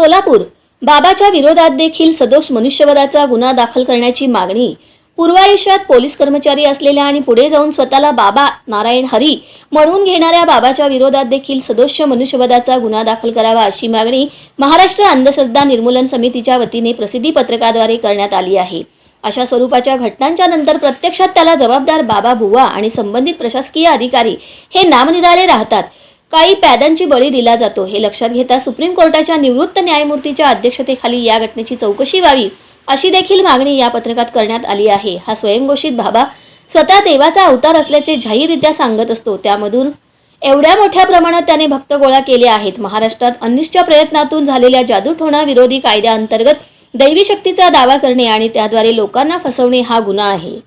सोलापूर. बाबाच्या विरोधात देखील सदोष मनुष्यवधाचा गुन्हा दाखल करण्याची मागणी. पूर्वायुष्यात पोलीस कर्मचारी असलेल्या आणि पुढे जाऊन स्वतःला बाबा नारायण हरी म्हणून घेणाऱ्या बाबाच्या विरोधात देखील सदोष मनुष्यवधाचा गुन्हा दाखल करावा अशी मागणी महाराष्ट्र अंधश्रद्धा निर्मूलन समितीच्या वतीने प्रसिद्धी पत्रकाद्वारे करण्यात आली आहे. अशा स्वरूपाच्या घटनांच्या नंतर प्रत्यक्षात त्याला जबाबदार बाबा बुवा आणि संबंधित प्रशासकीय अधिकारी हे नामनिराळे राहतात. काही पॅदांची बळी दिला जातो. हे लक्षात घेता सुप्रीम कोर्टाच्या निवृत्त न्यायमूर्तीच्या अध्यक्षतेखाली या घटनेची चौकशी व्हावी अशी देखील मागणी या पत्रकात करण्यात आली आहे. हा स्वयंघोषित बाबा स्वतः देवाचा अवतार असल्याचे जाहीररित्या सांगत असतो. त्यामधून एवढ्या मोठ्या प्रमाणात त्याने भक्त गोळा केले आहेत. महाराष्ट्रात अनिष्टच्या प्रयत्नातून झालेल्या जादूटोणा विरोधी कायद्याअंतर्गत दैवी शक्तीचा दावा करणे आणि त्याद्वारे लोकांना फसवणे हा गुन्हा आहे.